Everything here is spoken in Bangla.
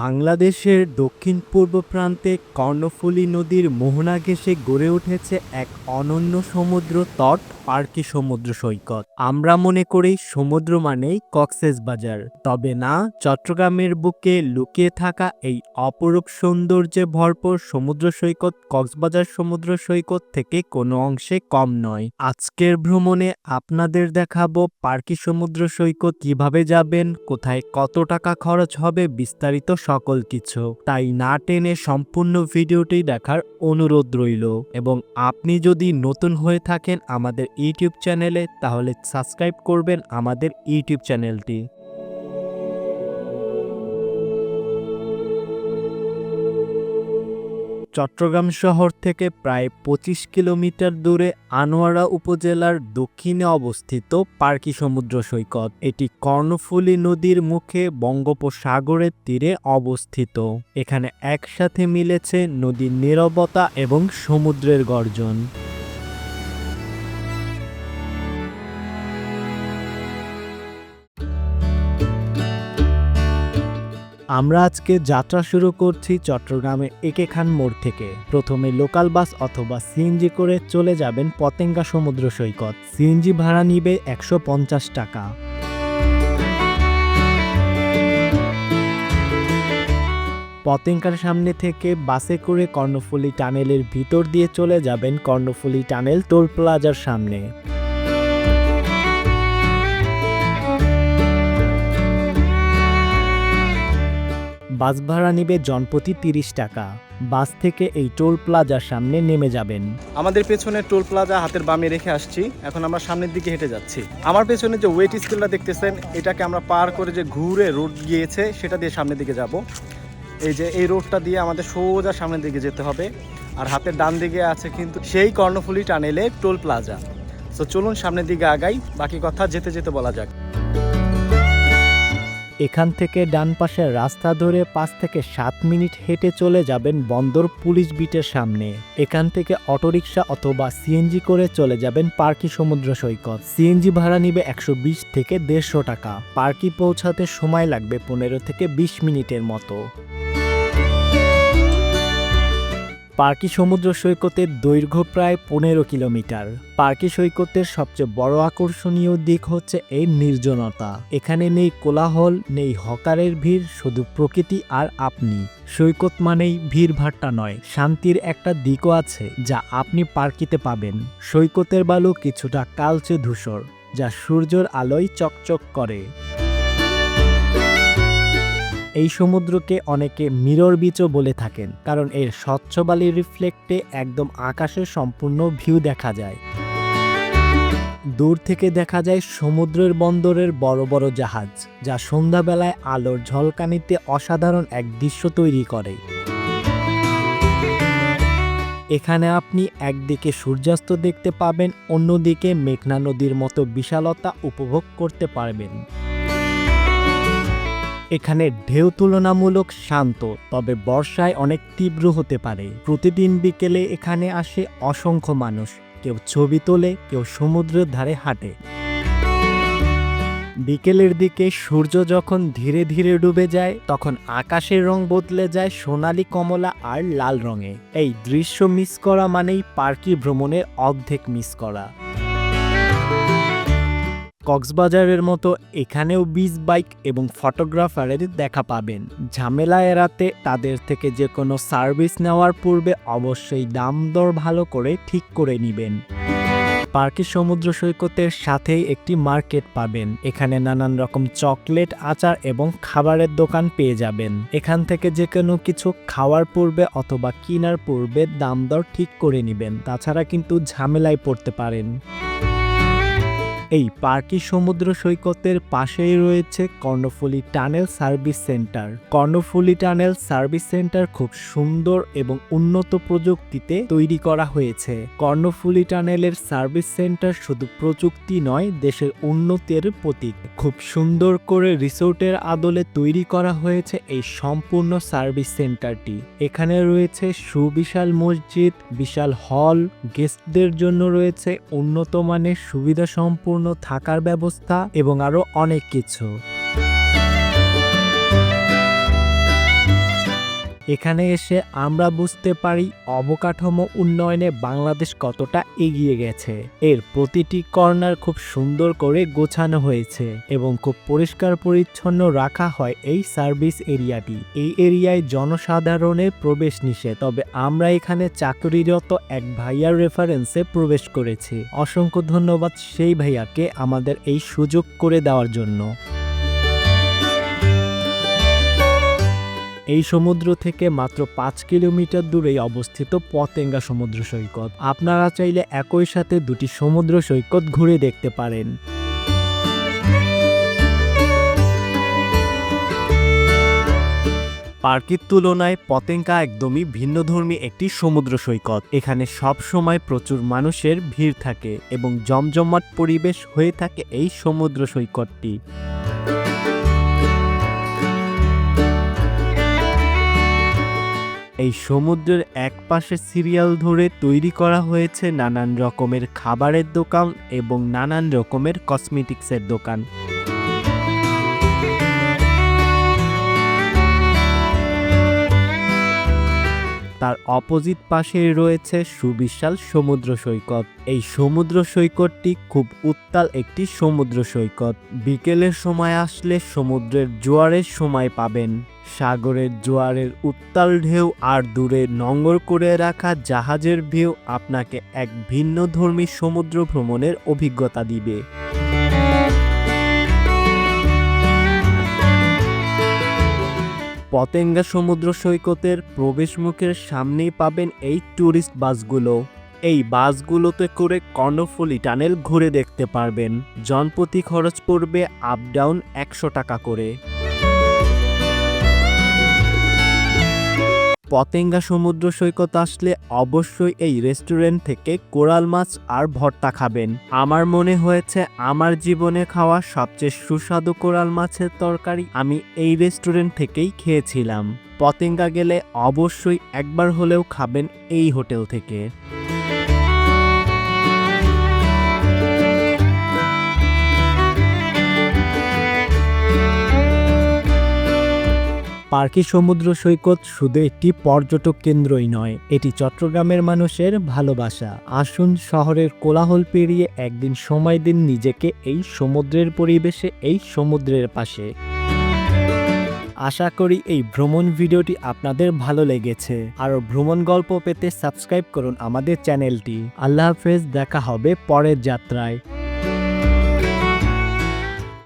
বাংলাদেশের দক্ষিণ পূর্ব প্রান্তে কর্ণফুলী নদীর মোহনা ঘেঁষে গড়ে উঠেছে এক অনন্য সমুদ্র তট, পার্কি সমুদ্র সৈকত। আমরা মনে করি সমুদ্র মানেই কক্সেস বাজার। তবে না, চট্টগ্রামের বুকে লুকিয়ে থাকা এই অপরূপ সৌন্দর্যে ভরপুর সমুদ্র সৈকত কক্সবাজার সমুদ্র সৈকত থেকে কোনো অংশে কম নয়। আজকের ভ্রমণে আপনাদের দেখাবো পার্কি সমুদ্র সৈকত কীভাবে যাবেন, কোথায় কত টাকা খরচ হবে বিস্তারিত সকল কিছু। তাই না টেনে সম্পূর্ণ ভিডিওটি দেখার অনুরোধ রইল। এবং আপনি যদি নতুন হয়ে থাকেন আমাদের ইউটিউব চ্যানেলে, তাহলে সাবস্ক্রাইব করবেন আমাদের ইউটিউব চ্যানেলটি। চট্টগ্রাম শহর থেকে প্রায় পঁচিশ কিলোমিটার দূরে আনোয়ারা উপজেলার দক্ষিণে অবস্থিত পার্কি সমুদ্র সৈকত। এটি কর্ণফুলী নদীর মুখে বঙ্গোপসাগরের তীরে অবস্থিত। এখানে একসাথে মিলেছে নদীর নিরবতা এবং সমুদ্রের গর্জন। আমরা আজকে যাত্রা শুরু করছি চট্টগ্রামের একে খান মোড় থেকে। প্রথমে লোকাল বাস অথবা সিএনজি করে চলে যাবেন পতেঙ্গা সমুদ্র সৈকত। সিএনজি ভাড়া নিবে একশো পঞ্চাশ টাকা। পতেঙ্গার সামনে থেকে বাসে করে কর্ণফুলী টানেলের ভিতর দিয়ে চলে যাবেন কর্ণফুলী টানেল টোল প্লাজার সামনে। বাস ভাড়া নিবে জনপ্রতি তিরিশ টাকা। বাস থেকে এই টোল প্লাজার সামনে নেমে যাবেন। আমাদের পেছনে টোল প্লাজা হাতের বামে রেখে আসছি। এখন আমরা সামনের দিকে হেঁটে যাচ্ছি। আমার পেছনে যে ওয়েট স্কুলটা দেখতেছেন, এটাকে আমরা পার করে যে ঘুরে রোড গিয়েছে, সেটা দিয়ে সামনের দিকে যাব। এই যে এই রোডটা দিয়ে আমাদের সোজা সামনের দিকে যেতে হবে। আর হাতের ডান দিকে আছে কিন্তু সেই কর্ণফুলি টানেলে টোল প্লাজা। তো চলুন সামনের দিকে আগাই, বাকি কথা যেতে যেতে বলা যাক। এখান থেকে ডান পাশের রাস্তা ধরে পাঁচ থেকে সাত মিনিট হেঁটে চলে যাবেন বন্দর পুলিশ বিটের সামনে। এখান থেকে অটোরিকশা অথবা সিএনজি করে চলে যাবেন পার্কি সমুদ্র সৈকত। সিএনজি ভাড়া নিবে একশো বিশ থেকে দেড়শো টাকা। পার্কি পৌঁছাতে সময় লাগবে পনেরো থেকে বিশ মিনিটের মতো। পার্কি সমুদ্র সৈকতের দৈর্ঘ্য প্রায় পনেরো কিলোমিটার। পার্কি সৈকতের সবচেয়ে বড় আকর্ষণীয় দিক হচ্ছে এই নির্জনতা। এখানে নেই কোলাহল, নেই হকারের ভিড়, শুধু প্রকৃতি আর আপনি। সৈকত মানেই ভিড় ভাট্টা নয়, শান্তির একটা দিকও আছে যা আপনি পার্কিতে পাবেন। সৈকতের বালু কিছুটা কালচে ধূসর, যা সূর্যের আলোয় চকচক করে। এই সমুদ্রকে অনেকে মিরর বিচও বলে থাকেন, কারণ এর স্বচ্ছ বালির রিফ্লেক্টে একদম আকাশের সম্পূর্ণ ভিউ দেখা যায়। দূর থেকে দেখা যায় সমুদ্রের বন্দরের বড় বড় জাহাজ, যা সন্ধ্যাবেলায় আলোর ঝলকানিতে অসাধারণ এক দৃশ্য তৈরি করে। এখানে আপনি একদিকে সূর্যাস্ত দেখতে পাবেন, অন্যদিকে মেঘনা নদীর মতো বিশালতা উপভোগ করতে পারবেন। এখানে ঢেউ তুলনামূলক শান্ত, তবে বর্ষায় অনেক তীব্র হতে পারে। প্রতিদিন বিকেলে এখানে আসে অসংখ্য মানুষ। কেউ ছবি তোলে, কেউ সমুদ্রের ধারে হাঁটে। বিকেলের দিকে সূর্য যখন ধীরে ধীরে ডুবে যায়, তখন আকাশের রং বদলে যায় সোনালী কমলা আর লাল রঙে। এই দৃশ্য মিস করা মানেই পার্কি ভ্রমণের অর্ধেক মিস করা। কক্সবাজারের মতো এখানেও বিচ বাইক এবং ফটোগ্রাফারের দেখা পাবেন। ঝামেলা এড়াতে তাদের থেকে যে কোনো সার্ভিস নেওয়ার পূর্বে অবশ্যই দাম দর ভালো করে ঠিক করে নেবেন। পার্কের সমুদ্র সৈকতের সাথেই একটি মার্কেট পাবেন। এখানে নানান রকম চকলেট আচার এবং খাবারের দোকান পেয়ে যাবেন। এখান থেকে যে কোনো কিছু খাওয়ার পূর্বে অথবা কেনার পূর্বে দাম দর ঠিক করে নেবেন। তাছাড়া কিন্তু ঝামেলায় পড়তে পারেন। এই পার্কি সমুদ্র সৈকতের পাশেই রয়েছে Karnaphuli tunnel service centre. Karnaphuli tunnel service centre খুব সুন্দর এবং উন্নত প্রযুক্তিতে তৈরি করা হয়েছে। কর্ণফুলী টানেলের সার্ভিস সেন্টার শুধু প্রযুক্তি নয়, দেশের উন্নতির প্রতীক। খুব সুন্দর করে রিসোর্টের আদলে তৈরি করা হয়েছে এই সম্পূর্ণ সার্ভিস সেন্টারটি। এখানে রয়েছে সুবিশাল মসজিদ, বিশাল হল, গেস্টদের জন্য রয়েছে উন্নত মানের সুবিধা সম্পূর্ণ থাকার ব্যবস্থা এবং আরও অনেক কিছু। এখানে এসে আমরা বুঝতে পারি অবকাঠামো উন্নয়নে বাংলাদেশ কতটা এগিয়ে গেছে। এর প্রতিটি কর্নার খুব সুন্দর করে গোছানো হয়েছে এবং খুব পরিষ্কার পরিচ্ছন্ন রাখা হয় এই সার্ভিস এরিয়াটি। এই এরিয়ায় জনসাধারণের প্রবেশ নিষেধ, তবে আমরা এখানে চাকরিরত এক ভাইয়ার রেফারেন্সে প্রবেশ করেছি। অসংখ্য ধন্যবাদ সেই ভাইয়াকে আমাদের এই সুযোগ করে দেওয়ার জন্য। এই সমুদ্র থেকে মাত্র পাঁচ কিলোমিটার দূরেই অবস্থিত পতেঙ্গা সমুদ্র সৈকত। আপনারা চাইলে একই সাথে দুটি সমুদ্র সৈকত ঘুরে দেখতে পারেন। পার্কের তুলনায় পতেঙ্গা একদমই ভিন্নধর্মী একটি সমুদ্র সৈকত। এখানে সব সময় প্রচুর মানুষের ভিড় থাকে এবং জমজমাট পরিবেশ হয়ে থাকে এই সমুদ্র সৈকতটি। এই সমুদ্রের এক পাশে সিরিয়াল ধরে তৈরি করা হয়েছে নানান রকমের খাবারের দোকান এবং নানান রকমের কসমেটিক্সের দোকান। তার অপোজিট পাশে রয়েছে সুবিশাল সমুদ্র সৈকত। এই সমুদ্র সৈকতটি খুব উত্তাল একটি সমুদ্র সৈকত। বিকেলের সময় আসলে সমুদ্রের জোয়ারের সময় পাবেন। সাগরের জোয়ারের উত্তাল ঢেউ আর দূরে নঙ্গর করে রাখা জাহাজের ভিউ আপনাকে এক ভিন্ন ধর্মী সমুদ্র ভ্রমণের অভিজ্ঞতা দিবে। পতেঙ্গা সমুদ্র সৈকতের প্রবেশমুখের সামনেই পাবেন এই ট্যুরিস্ট বাসগুলো। এই বাসগুলোতে করে কর্ণফুলি টানেল ঘুরে দেখতে পারবেন। জনপ্রতি খরচ পড়বে আপ ডাউন একশো টাকা করে। পতেঙ্গা সমুদ্র সৈকত আসলে অবশ্যই এই রেস্টুরেন্ট থেকে কোরাল মাছ আর ভর্তা খাবেন। আমার মনে হয়েছে আমার জীবনে খাওয়া সবচেয়ে সুস্বাদু কোরাল মাছের তরকারি আমি এই রেস্টুরেন্ট থেকেই খেয়েছিলাম। পতেঙ্গা গেলে অবশ্যই একবার হলেও খাবেন এই হোটেল থেকে। পার্কি সমুদ্র সৈকত শুধু একটি পর্যটক কেন্দ্রই নয়, এটি চট্টগ্রামের মানুষের ভালোবাসা। আসুন শহরের কোলাহল পেরিয়ে একদিন সময় দিন নিজেকে এই সমুদ্রের পরিবেশে, এই সমুদ্রের পাশে। আশা করি এই ভ্রমণ ভিডিওটি আপনাদের ভালো লেগেছে। আর ভ্রমণ গল্প পেতে সাবস্ক্রাইব করুন আমাদের চ্যানেলটি। আল্লাহ হাফেজ, দেখা হবে পরের যাত্রায়।